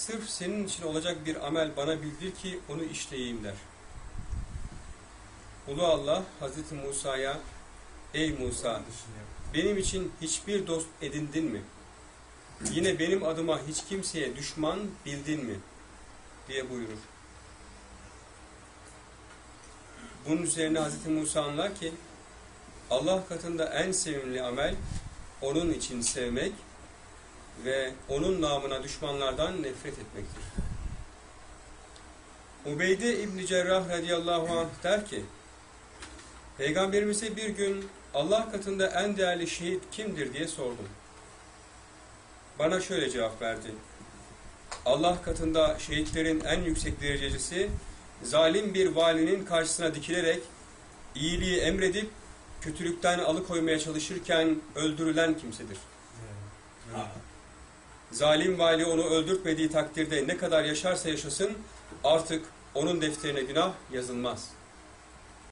Sırf senin için olacak bir amel bana bildir ki onu işleyeyim der. Ulu Allah Hazreti Musa'ya Ey Musa benim için hiçbir dost edindin mi? Yine benim adıma hiç kimseye düşman bildin mi? diye buyurur. Bunun üzerine Hazreti Musa anlar ki Allah katında en sevimli amel onun için sevmek ve onun namına düşmanlardan nefret etmektir. Ubeyde İbn Cerrah radıyallahu anh der ki Peygamberimize bir gün Allah katında en değerli şehit kimdir diye sordum. Bana şöyle cevap verdi. Allah katında şehitlerin en yüksek derecesi zalim bir valinin karşısına dikilerek iyiliği emredip kötülükten alıkoymaya çalışırken öldürülen kimsedir. Zalim vali onu öldürtmediği takdirde ne kadar yaşarsa yaşasın artık onun defterine günah yazılmaz.